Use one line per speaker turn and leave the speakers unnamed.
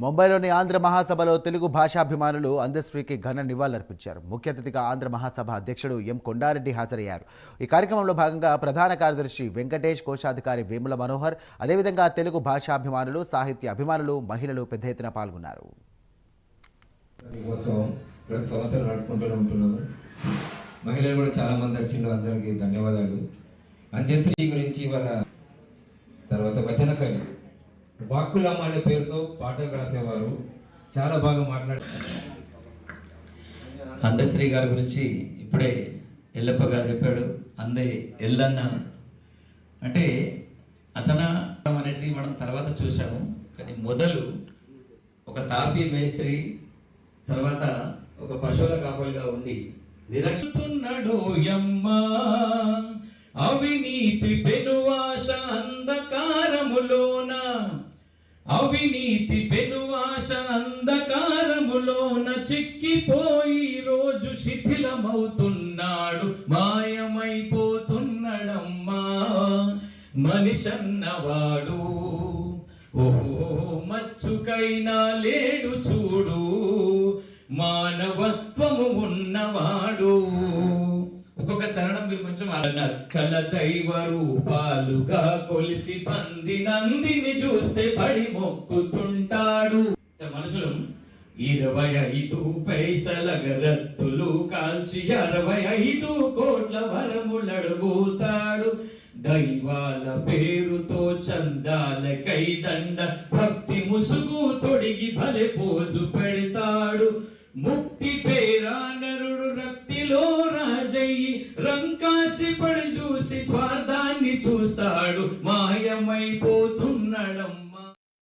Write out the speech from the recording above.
ముంబైలోని ఆంధ్ర మహాసభలో తెలుగు భాషాభిమానులు అందశ్రీకి ఘన నివాళులర్పించారు. ముఖ్య అతిథిగా ఆంధ్ర మహాసభ అధ్యక్షుడు ఎం కొండారెడ్డి హాజరయ్యారు. ఈ కార్యక్రమంలో భాగంగా ప్రధాన కార్యదర్శి వెంకటేష్ కోశాధికారి వేముల మనోహర్ అదేవిధంగా తెలుగు భాషాభిమానులు సాహిత్య అభిమానులు మహిళలు పెద్ద ఎత్తున పాల్గొన్నారు.
ప్రతి సంవత్సరం నడుపుకుంటూనే ఉంటున్నాము. మహిళలు కూడా చాలా మంది వచ్చిండ్రు. అందరికీ ధన్యవాదాలు. అంత్యశ్రీ గురించి ఇవాళ తర్వాత వచన కవి వాక్కులమ్మ అనే పేరుతో పాటలు రాసేవారు. చాలా బాగా మాట్లాడారు.
అందశ్రీ గారి గురించి ఇప్పుడే ఎల్లప్ప గారు చెప్పాడు. అందే ఎల్లన్న. అంటే అతన అనేది మనం తర్వాత చూసాము కానీ మొదలు ఒక తాపీ మేస్త్రి తర్వాత ఒక పశువుల కాపలుగా ఉండి నిరక్షతున్నాడు యమ్మ అవినీతి పెను అవినీతి పెనువాస అంధకారములోన చిక్కిపోయి రోజు శిథిలమవుతున్నాడు మాయమైపోతున్నాడమ్మా. మనిషన్నవాడు ఓహో మచ్చుకైనా లేడు చూడు మానవత్వము ఉన్నవాడు. చరణం మీరు కొంచెం నక్కల దైవ రూపాలుగా కొలిసి పంది నందిని చూస్తే పడి మొక్కుతుంటాడు. మనుషులు ఇరవై ఐదు పైసల గరత్తులు కాల్చి అరవై ఐదు కోట్ల వరములడుగుతాడు. దైవాల పేరుతో చందాలకై దండ భక్తి ముసుగు తొడిగి భలే పోజు పెడతాడు. ముక్తి పే రంకాసి చూసి స్వార్థాన్ని చూస్తాడు. మాయమైపోతున్నడం